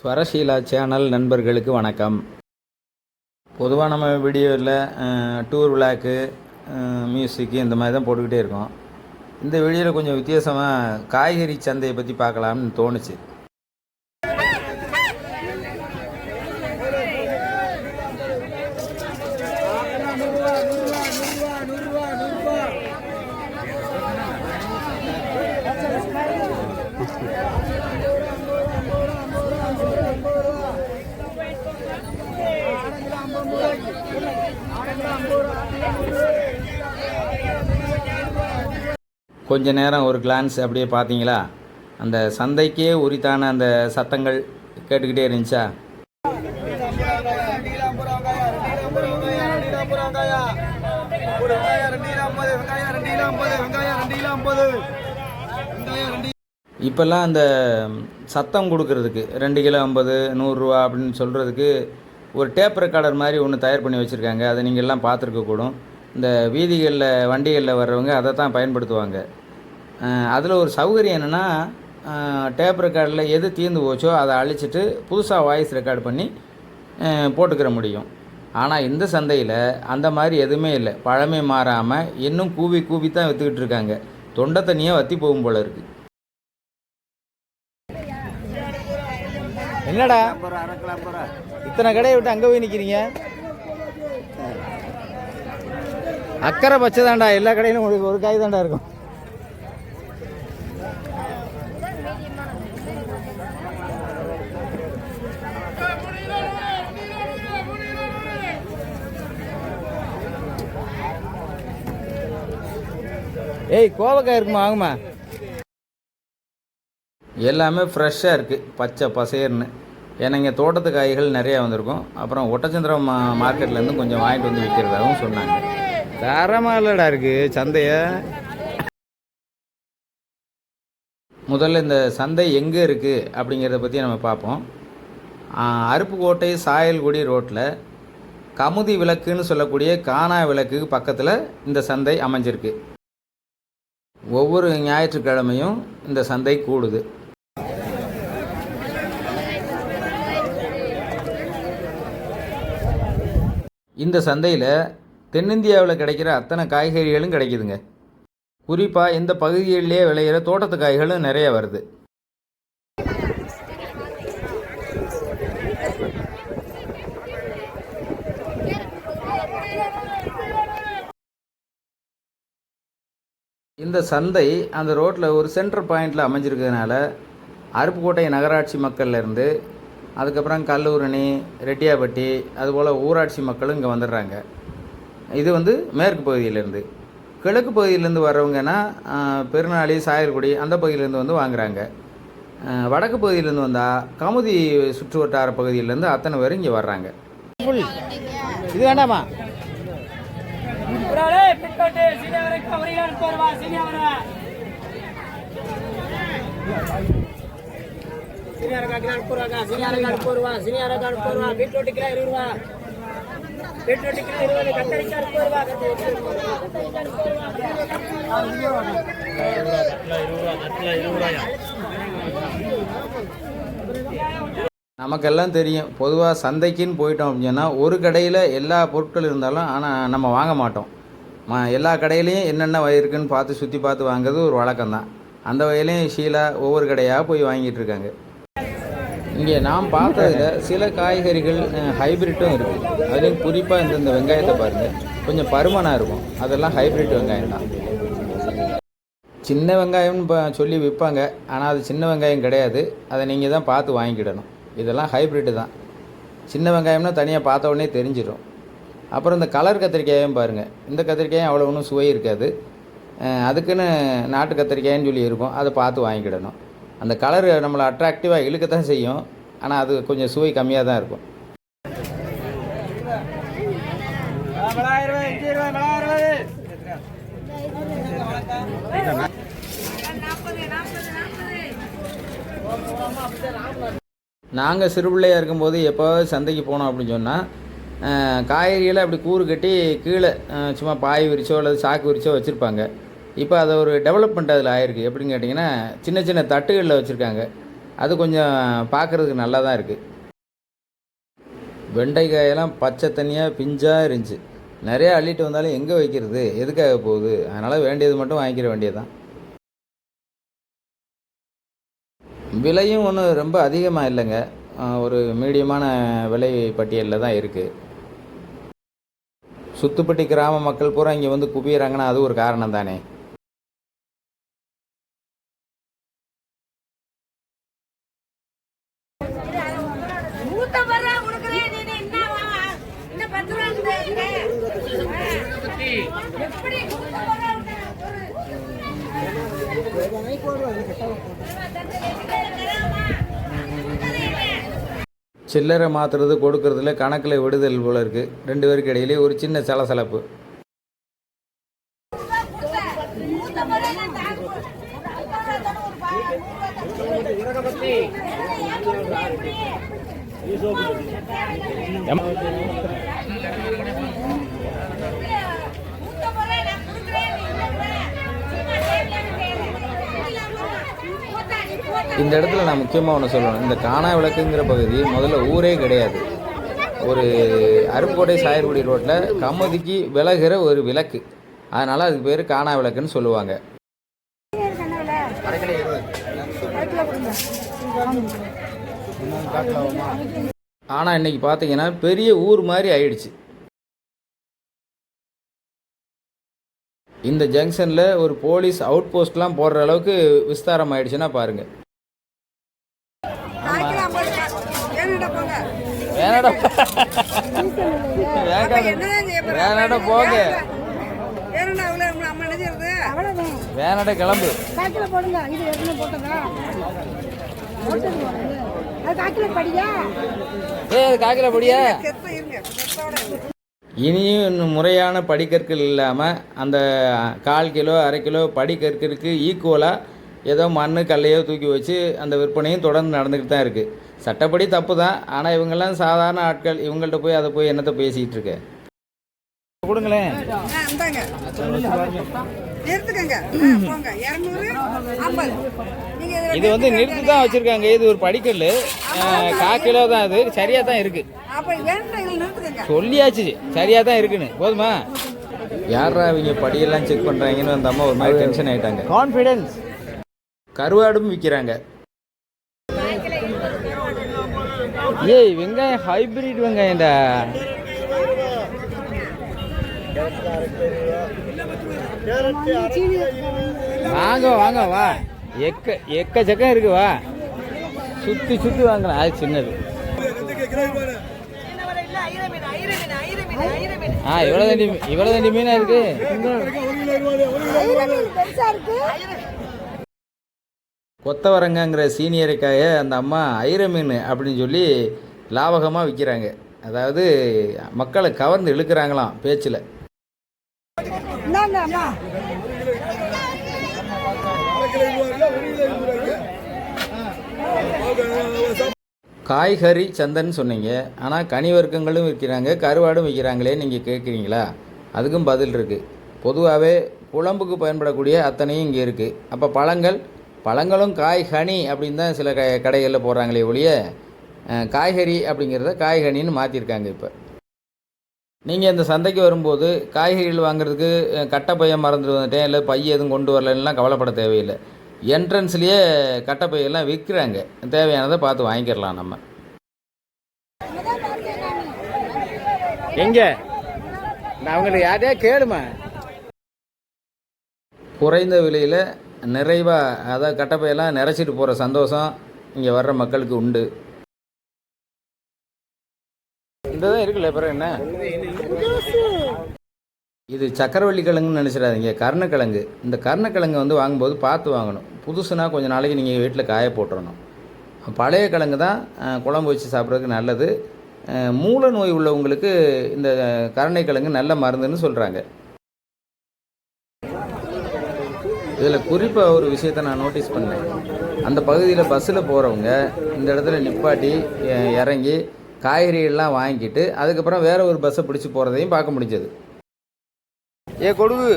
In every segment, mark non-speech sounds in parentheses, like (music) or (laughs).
ஸ்வரசீலா channel நண்பர்களுக்கு வணக்கம். பொதுவாக நம்ம வீடியோவில் டூர் விளாக்கு மியூசிக்கு இந்த மாதிரி தான் போட்டுக்கிட்டே இருக்கோம். இந்த வீடியோவில் கொஞ்சம் வித்தியாசமாக காய்கறி சந்தையை பற்றி பார்க்கலாம்னு தோணுச்சு. கொஞ்ச நேரம் ஒரு கிளான்ஸ் அப்படியே பார்த்தீங்களா? அந்த சந்தைக்கே உரித்தான அந்த சத்தங்கள் கேட்டுக்கிட்டே இருந்துச்சா? இப்போல்லாம் அந்த சத்தம் கொடுக்கறதுக்கு ரெண்டு கிலோ ஐம்பது நூறுரூவா அப்படின்னு சொல்கிறதுக்கு ஒரு டேப் ரெக்கார்டர் மாதிரி ஒன்று தயார் பண்ணி வச்சுருக்காங்க. அதை நீங்கள்லாம் பார்த்துருக்க கூடும் இந்த வீதிகளில் வண்டிகளில் வர்றவங்க அதை தான் பயன்படுத்துவாங்க. அதில் ஒரு சௌகரியம் என்னென்னா டேப் ரெக்கார்டில் எது தீர்ந்து போச்சோ அதை அழிச்சிட்டு புதுசாக வாய்ஸ் ரெக்கார்ட் பண்ணி போட்டுக்கிற முடியும். ஆனால் இந்த சந்தையில் அந்த மாதிரி எதுவுமே இல்லை. பழமை மாறாமல் இன்னும் கூவி கூவி தான் விற்றுக்கிட்டு இருக்காங்க. தொண்டை தண்ணியாக வற்றி போகும் போல இருக்குது என்னடா? இத்தனை கடையை விட்டு அங்கே போய் நிற்கிறீங்க அக்கறை பச்சை தாண்டா எல்லா கடையிலும் உங்களுக்கு ஒரு காய் தாண்டா இருக்கும். ஏய் கோவக்காய் இருக்குமா? ஆகுமா எல்லாமே ஃப்ரெஷ்ஷாக இருக்குது பச்சை பசேர்னு. ஏன்னா இங்கே தோட்டத்து காய்கள் நிறையா வந்திருக்கும். அப்புறம் ஒட்டச்சந்திரம் மா மார்க்கெட்லேருந்து கொஞ்சம் வாங்கிட்டு வந்து விற்கிறதாகவும் சொன்னாங்க. தரமாக இல்லைடா இருக்குது சந்தையை. முதல்ல இந்த சந்தை எங்கே இருக்குது அப்படிங்கிறத பற்றி நம்ம பார்ப்போம். அருப்புக்கோட்டை சாயல்குடி ரோட்டில் கமுதி விளக்குன்னு சொல்லக்கூடிய கானா விளக்குக்கு பக்கத்தில் இந்த சந்தை அமைஞ்சிருக்கு. ஒவ்வொரு ஞாயிற்றுக்கிழமையும் இந்த சந்தை கூடுது. இந்த சந்தையில் தென்னிந்தியாவில் கிடைக்கிற அத்தனை காய்கறிகளும் கிடைக்குதுங்க. குறிப்பாக இந்த பகுதிகளிலே விளையிற தோட்டத்து காய்களும் நிறைய வருது. இந்த சந்தை அந்த ரோட்டில் ஒரு சென்டர் பாயிண்டில் அமைஞ்சிருக்கிறதுனால அருப்புக்கோட்டை நகராட்சி மக்கள்லேருந்து அதுக்கப்புறம் கல்லூரணி ரெட்டியாப்பட்டி அதுபோல் ஊராட்சி மக்களும் இங்கே வந்துடுறாங்க. இது வந்து மேற்கு பகுதியிலேருந்து கிழக்கு பகுதியிலேருந்து வர்றவங்கன்னா பெருநாளி சாயல்குடி அந்த பகுதியிலேருந்து வந்து வாங்குறாங்க. வடக்கு பகுதியிலேருந்து வந்தால் கமுதி சுற்று வட்டார பகுதியிலேருந்து அத்தனை பேர் இங்கே வர்றாங்க. இது வேண்டாமா? சீனியவரை கவரியான் காடு காடு பீட்ரூட் கிலோ இருபது ரூபா பீட்ரூட் கிலோ இருபது கத்தரிக்காய் கத்தரிக்காய் நமக்கெல்லாம் தெரியும். பொதுவாக சந்தைக்குன்னு போயிட்டோம் அப்படின்னா ஒரு கடையில் எல்லா பொருட்கள் இருந்தாலும் ஆனால் நம்ம வாங்க மாட்டோம். ம எல்லா கடையிலையும் என்னென்ன இருக்குன்னு பார்த்து சுற்றி பார்த்து வாங்குறது ஒரு வழக்கம்தான். அந்த வகையிலையும் ஷீலா ஒவ்வொரு கடையாக போய் வாங்கிட்டு இருக்காங்க. இங்கே நாம் பார்த்ததில் சில காய்கறிகள் ஹைபிரிட்டும் இருக்குது அதுலேயும் குறிப்பாக இந்த இந்த வெங்காயத்தை பாருங்கள் கொஞ்சம் பருமனாக இருக்கும். அதெல்லாம் ஹைபிரிட் வெங்காயம் தான். சின்ன வெங்காயம்னு இப்போ சொல்லி விற்பாங்க. ஆனால் அது சின்ன வெங்காயம் கிடையாது. அதை நீங்கள் தான் பார்த்து வாங்கிக்கிடணும். இதெல்லாம் ஹைப்ரிட்டு தான். சின்ன வெங்காயம்னா தனியாக பார்த்த உடனே தெரிஞ்சிடும் அப்புறம் இந்த கலர் கத்திரிக்காயும் பாருங்கள் இந்த கத்திரிக்காயும் அவ்வளோ ஒன்றும் சுவை இருக்காது. அதுக்குன்னு நாட்டு கத்திரிக்காயின்னு சொல்லி இருக்கும். அதை பார்த்து வாங்கிக்கிடணும். அந்த கலர் நம்மளை அட்ராக்டிவாக இழுக்கத்தான் செய்யும். ஆனால் அது கொஞ்சம் சுவை கம்மியாக தான் இருக்கும் நாங்கள் சிறுபிள்ளையாக இருக்கும்போது எப்போ சந்தைக்கு போனோம் அப்படின்னு சொன்னால் காய்கறிகளை அப்படி கூறு கட்டி கீழே சும்மா பாய் விரிச்சோ அல்லது சாக்கு விரிச்சோ வச்சுருப்பாங்க. இப்போ அதை ஒரு டெவலப்மெண்ட் அதில் ஆயிருக்கு. எப்படின்னு கேட்டிங்கன்னா சின்ன சின்ன தட்டுகளில் வச்சுருக்காங்க. அது கொஞ்சம் பார்க்குறதுக்கு நல்லா தான் இருக்குது வெண்டைக்காயெல்லாம் பச்சை தண்ணியாக பிஞ்சாக இருந்துச்சு. நிறையா அள்ளிட்டு வந்தாலும் எங்கே வைக்கிறது? எதுக்காக போகுது? அதனால் வேண்டியது மட்டும் வாங்கிக்கிற வேண்டியது தான் விலையும் ஒன்றும் ரொம்ப அதிகமாக இல்லைங்க. ஒரு மீடியமான விலை பட்டியலில் தான் இருக்குது சுத்துப்பட்டி கிராம மக்கள் பூரா இங்கே வந்து குவியறாங்கன்னா அது ஒரு காரணம் தானே நூத்தம்பது ரூபா கொடுக்குறேன் நீ என்ன வா? இன்னும் பத்து ரூபா இருக்குது. எப்படி நூத்தம்பது ரூபா சில்லறை மாற்றுறது கொடுக்கறதுல கணக்கில் விடுதல் போல இருக்குது ரெண்டு பேருக்கு இடையிலே ஒரு சின்ன சலசலப்பு நூத்தம்பது ரூபா நான் தாங்க. ஐம்பது ரூபா தானே ஒரு பா- நூறு ரூபா தானே. நூத்தம்பது ரூபா நான் கொடுக்குறேன் நீ இல்லைன்ற. சும்மா தேவையான தேவை. போத்தா, நீ போத்தா. இந்த இடத்துல நான் முக்கியமாக ஒன்று சொல்லணும். இந்த காணா விளக்குங்கிற பகுதி முதல்ல ஊரே கிடையாது. ஒரு அருப்புக்கோட்டை சாயர்குடி ரோட்டில் கமதிக்கு விலகிற ஒரு விளக்கு. அதனால் அதுக்கு பேர் காணா விளக்குன்னு சொல்லுவாங்க. ஆனால் இன்னைக்கு பார்த்தீங்கன்னா பெரிய ஊர் மாதிரி ஆயிடுச்சு. இந்த ஜங்ஷனில் ஒரு போலீஸ் அவுட் போஸ்ட்லாம் போடுற அளவுக்கு விஸ்தாரம் ஆயிடுச்சுன்னா பாருங்கள் வேணாடா. வேணாடா. போங்க. வேணாடா. கிளம்பு. காக்கில போடுங்க. இது ஏற்கனவே போட்டதா? போட்டது போடுறது. அது காக்கில படியா? ஏ காக்கில பொடியா? இனியும் இன்னும் முறையான படிக்கற்கள் இல்லாமல் அந்த கால் கிலோ அரை கிலோ படிக்கற்களுக்கு ஈக்குவலாக ஏதோ மண் கல்லையோ தூக்கி வச்சு அந்த விற்பனையும் தொடர்ந்து நடந்துக்கிட்டு தான் இருக்குது சட்டப்படி தப்பு தான் ஆனால் இவங்கெல்லாம் சாதாரண ஆட்கள். இவங்கள்ட்ட போய் அதை போய் என்னத்தை பேசிகிட்டு இருக்க? கொடுங்களேன். இது வந்து நிறுத்தி தான் வச்சுருக்காங்க. இது ஒரு படிக்கல் கா கிலோ தான் அது. சரியாக தான் நிறுத்துக்கங்க. சொல்லியாச்சு. சரியா தான் இருக்குன்னு. போதுமா? யாரா இவங்க படியெல்லாம் செக் பண்றாங்கன்னு அந்த அம்மா ஒரு மாதிரி டென்ஷன் ஆயிட்டாங்க. கான்ஃபிடன்ஸ் கருவாடும் விற்கிறாங்க ஏய் வெங்காயம் ஹைபிரிட் வெங்காயம்டா வாங்க வாங்க வா. எக்க எக்கச்சக்கம் இருக்கு வா. சுத்தி சுத்தி வாங்கலாம். அது சின்னது. ஆ இவ்வளோ தண்டி இவ்வளோ தண்டி மீனா இருக்கு. கொத்தவரங்கங்கிற சீனியரைக்காய அந்த அம்மா ஐர மீன் அப்படின்னு சொல்லி லாபகமாக விற்கிறாங்க அதாவது மக்களை கவர்ந்து இழுக்கிறாங்களாம் பேச்சில். காய்கறி சந்தைன்னு சொன்னீங்க. ஆனால் கனி வர்க்கங்களும் விற்கிறாங்க கருவாடும் விற்கிறாங்களே நீங்கள் கேட்குறீங்களா அதுக்கும் பதில் இருக்குது பொதுவாகவே குழம்புக்கு பயன்படக்கூடிய அத்தனையும் இங்கே இருக்குது அப்போ பழங்கள் பழங்களும் காய் கனி அப்படின்னு தான் சில க கடைகளில் போடுறாங்களே ஒழிய காய்கறி அப்படிங்கிறத காய்கனின்னு மாற்றிருக்காங்க இப்போ. நீங்கள் இந்த சந்தைக்கு வரும்போது காய்கறிகள் வாங்குறதுக்கு கட்டைப்பையை மறந்துட்டு வந்துட்டேன் இல்லை பை எதுவும் கொண்டு வரலன்னுலாம் கவலைப்பட தேவையில்லை. என்ட்ரன்ஸ்லேயே கட்டைப்பையெல்லாம் விற்கிறாங்க. தேவையானதை பார்த்து வாங்கிக்கிறலாம் நம்ம. எங்க? நான் அவங்களுக்கு யாரையா கேளுமா? குறைந்த விலையில் நிறைவாக அதாவது கட்டப்பையெல்லாம் நிறைச்சிட்டு போகிற சந்தோஷம் இங்கே வர்ற மக்களுக்கு உண்டு. இந்த தான் இருக்குல்ல பிறகு என்ன? இது சக்கரவள்ளி கிழங்குன்னு நினச்சிடாதீங்க கருணக்கிழங்கு. இந்த கருணக்கிழங்கு வந்து வாங்கும்போது பார்த்து வாங்கணும். புதுசுனா கொஞ்சம் நாளைக்கு நீங்கள் வீட்டில் காய போட்டுறணும். பழைய கிழங்கு தான் குழம்பு வச்சு சாப்பிட்றதுக்கு நல்லது. மூல நோய் உள்ளவங்களுக்கு இந்த கருணைக்கிழங்கு நல்ல மருந்துன்னு சொல்கிறாங்க இதில் குறிப்பாக ஒரு விஷயத்த நான் நோட்டீஸ் பண்ணேன். அந்த பகுதியில் பஸ்ஸில் போகிறவங்க இந்த இடத்துல நிப்பாட்டி இறங்கி காய்கறிகள்லாம் வாங்கிட்டு அதுக்கப்புறம் வேற ஒரு பஸ்ஸை பிடிச்சி போகிறதையும் பார்க்க முடிஞ்சது. ஏ கொடுவு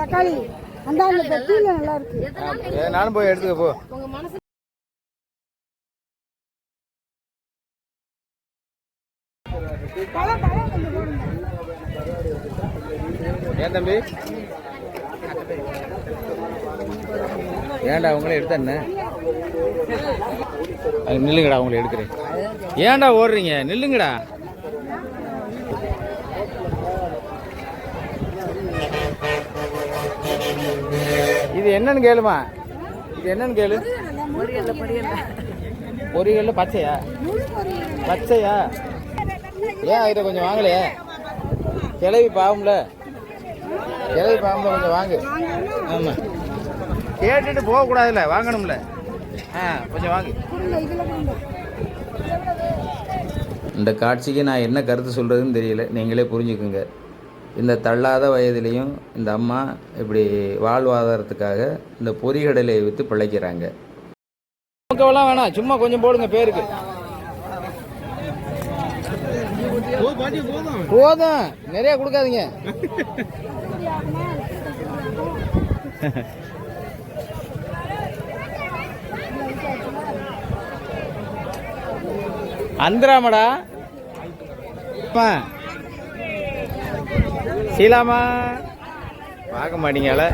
தக்காளி. நானும் போய் எடுத்துக்க போ. ஏன் தம்பி? ஏன்டா அவங்களே எடுத்தண்ணே அது நில்லுங்கடா அவங்கள எடுக்கிறேன். ஏன்டா ஓடுறீங்க? நில்லுங்கடா. இது என்னன்னு கேளுமா? இது என்னன்னு கேளு. பொரியல்ல பச்சையா? பச்சையா? ஏன் இதை கொஞ்சம் வாங்கலையே? கிளவி பாவம்ல. கிளவி பாவம்ல கொஞ்சம் வாங்கு. ஆமாம் கேட்டுட்டு போகக்கூடாதுல்ல வாங்கணும்ல. ஆ கொஞ்சம் வாங்கு. இந்த காட்சிக்கு நான் என்ன கருத்து சொல்கிறதுன்னு தெரியல. நீங்களே புரிஞ்சுக்குங்க. இந்த தள்ளாத வயதிலையும் இந்த அம்மா இப்படி வாழ்வாதாரத்துக்காக இந்த பொறிகடலையை விற்று பிழைக்கிறாங்க. நமக்கெல்லாம் வேணாம் சும்மா கொஞ்சம் போடுங்க பேருக்கு. போதும் நிறைய கொடுக்காதீங்க. (laughs) அந்திராமடா. அப்பா. சீலாமா. பார்க்க மாட்டீங்கள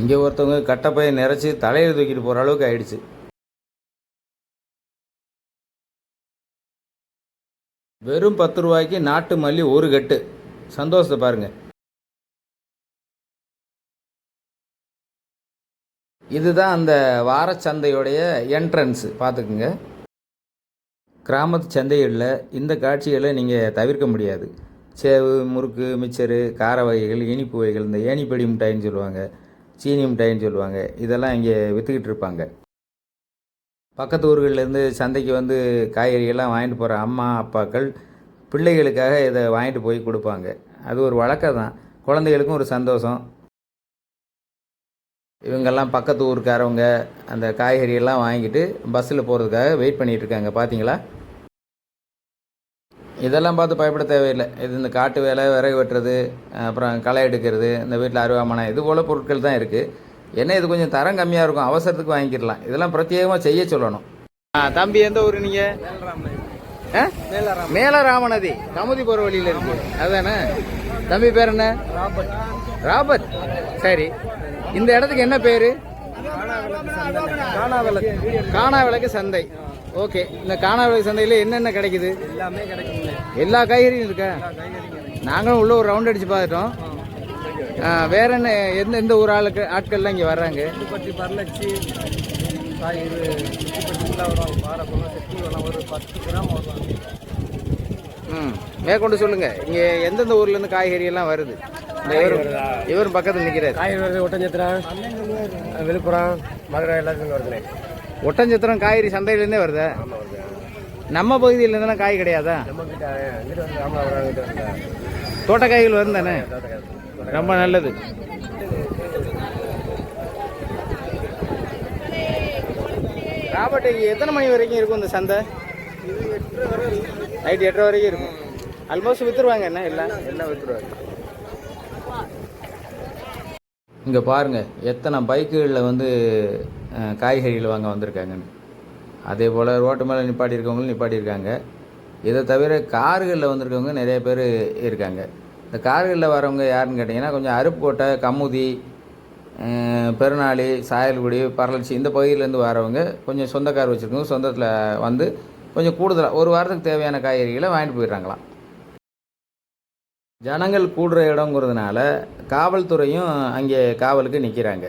இங்கே ஒருத்தவங்க கட்டப்பையை நிறைச்சி தலையில் தூக்கிட்டு போகிற அளவுக்கு ஆயிடுச்சு. வெறும் பத்து ரூபாய்க்கு நாட்டு மல்லி ஒரு கட்டு. சந்தோஷத்தை பாருங்கள் இதுதான் அந்த வாரச்சந்தையுடைய என்ட்ரன்ஸு பார்த்துக்குங்க. கிராமத்து சந்தைகளில் இந்த காட்சிகளை நீங்கள் தவிர்க்க முடியாது. சேவு முறுக்கு மிச்சரு கார வகைகள் இனிப்பு வகைகள் இந்த ஏணிப்படி மிட்டாயின்னு சொல்லுவாங்க சீனி மிட்டாயின்னு சொல்லுவாங்க இதெல்லாம் இங்கே விற்றுக்கிட்டு இருப்பாங்க. பக்கத்து ஊர்கள்லேருந்து சந்தைக்கு வந்து காய்கறிகள்லாம் வாங்கிட்டு போகிற அம்மா அப்பாக்கள் பிள்ளைகளுக்காக இதை வாங்கிட்டு போய் கொடுப்பாங்க. அது ஒரு வழக்கம் தான் குழந்தைகளுக்கும் ஒரு சந்தோஷம். இவங்கெல்லாம் பக்கத்து ஊருக்காரவங்க அந்த காய்கறியெல்லாம் வாங்கிட்டு பஸ்ஸில் போகிறதுக்காக வெயிட் பண்ணிகிட்டு இருக்காங்க பார்த்தீங்களா இதெல்லாம் பார்த்து பயப்பட தேவையில்லை. இது இந்த காட்டு வேலை விறகு வெட்டுறது அப்புறம் களை எடுக்கிறது இந்த வீட்டில் அருவாமனை இது போல் பொருட்கள் தான் இருக்குது என்ன இது கொஞ்சம் தரம் கம்மியாக இருக்கும் அவசரத்துக்கு வாங்கிக்கிடலாம். இதெல்லாம் பிரத்யேகமாக செய்ய சொல்லணும். ஆ தம்பி எந்த ஊர் நீங்கள் மேலராமநதி. கமுதி போகிற வழியில் இருக்கு. அதுதானே தம்பி பேர் என்ன? ராபர்ட். ராபர்ட். சரி. இந்த இடத்துக்கு என்ன பேர்? காணா விளக்கு சந்தை. ஓகே. இந்த காணா விளக்கு சந்தையில் என்னென்ன கிடைக்குது? எல்லாமே கிடைக்கும் எல்லா காய்கறியும் இருக்கா? நாங்களும் உள்ள ஒரு ரவுண்ட் அடிச்சு பார்த்துட்டோம். வேற என்ன எந்த எந்த ஊர் ஆளுக்கு ஆட்கள்லாம் இங்கே வர்றாங்க? பரலட்சி மேற்கொண்டு சொல்லுங்க. இங்கே எந்தெந்த ஊர்ல இருந்து காய்கறி எல்லாம் வருது? இவரும் இவரும் பக்கத்தில் நிற்கிறாரு காய்கறி வருது ஒட்டஞ்சத்திரம் விழுப்புரம் மதுரை எல்லாத்துக்கும் வருதுண்ணே. ஒட்டஞ்சத்திரம் காய்கறி சந்தையிலேருந்தே வருதா? நம்ம பகுதியில் இருந்தெல்லாம் காய் கிடையாதா? தோட்டக்காய்கள் வரும் தானே ரொம்ப நல்லது. ராபர்ட் இங்கே எத்தனை மணி வரைக்கும் இருக்கும் இந்த சந்தை? நைட் எட்டரை வரைக்கும் இருக்கும். ஆல்மோஸ்ட் விற்றுருவாங்க என்ன எல்லாம்? எல்லாம் விற்றுருவாங்க இங்கே பாருங்கள் எத்தனை பைக்குகளில் வந்து காய்கறிகள் வாங்க வந்திருக்காங்கன்னு. அதே போல் ரோட்டு மேலே நிப்பாட்டி இருக்கவங்களும் நிப்பாட்டியிருக்காங்க. இதை தவிர கார்களில் வந்திருக்கவங்க நிறைய பேர் இருக்காங்க. இந்த கார்களில் வரவங்க யாருன்னு கேட்டிங்கன்னா கொஞ்சம் அருப்புக்கோட்டை கமுதி பெருநாளி சாயல்குடி பரளச்சி இந்த பகுதியிலேருந்து வரவங்க கொஞ்சம் சொந்த கார் வச்சுருக்கவங்க சொந்தத்தில் வந்து கொஞ்சம் கூடுதலாக ஒரு வாரத்துக்கு தேவையான காய்கறிகளை வாங்கிட்டு போயிடுறாங்களாம். ஜனங்கள் கூடுற இடங்கிறதுனால காவல்துறையும் அங்கே காவலுக்கு நிற்கிறாங்க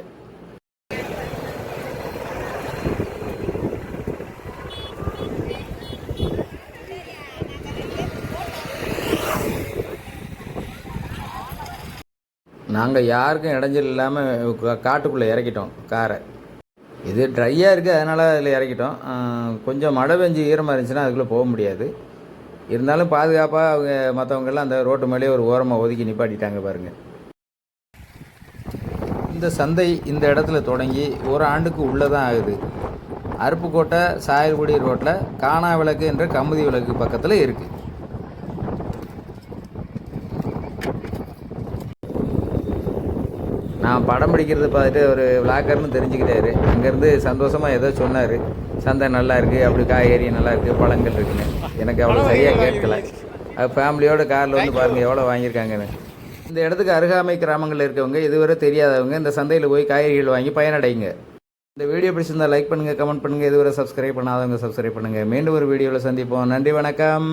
நாங்கள் யாருக்கும் இடைஞ்சல் இல்லாமல் காட்டுக்குள்ளே இறக்கிட்டோம் காரை. இது ட்ரையாக இருக்குது அதனால் அதில் இறக்கிட்டோம். கொஞ்சம் மழை பெஞ்சு ஈரமாக இருந்துச்சுன்னா அதுக்குள்ளே போக முடியாது. இருந்தாலும் பாதுகாப்பாக அவங்க மற்றவங்கெல்லாம் அந்த ரோட்டு மேலேயே ஒரு ஓரமாக ஒதுக்கி நிப்பாட்டிட்டாங்க பாருங்கள் இந்த சந்தை இந்த இடத்துல தொடங்கி ஒரு ஆண்டுக்கு உள்ளே தான் ஆகுது. அருப்புக்கோட்டை சாயல்குடி ரோட்டில் காணா விளக்கு என்ற கமுதி விளக்கு பக்கத்தில் இருக்குது நான் நான் படம் பிடிக்கிறது பார்த்துட்டு ஒரு விளாக்கர்னு தெரிஞ்சுக்கிட்டாரு. அங்கேருந்து சந்தோஷமாக ஏதோ சொன்னார். சந்தை நல்லா இருக்குது அப்படி காய்கறி நல்லா இருக்குது பழங்கள் இருக்குன்னு. எனக்கு அவ்வளோ சரியாக கேட்கல. அது ஃபேமிலியோட காரில் வந்து பாருங்கள் எவ்வளோ வாங்கியிருக்காங்கன்னு. இந்த இடத்துக்கு அருகாமை கிராமங்களில் இருக்கவங்க இதுவரை தெரியாதவங்க இந்த சந்தையில் போய் காய்கறிகள் வாங்கி பயனடைங்க. இந்த வீடியோ பிடிச்சிருந்தா லைக் பண்ணுங்கள் கமெண்ட் பண்ணுங்கள் இதுவரை சப்ஸ்கிரைப் பண்ணாதவங்க சப்ஸ்கிரைப் பண்ணுங்கள் மீண்டும் ஒரு வீடியோவில் சந்திப்போம். நன்றி வணக்கம்.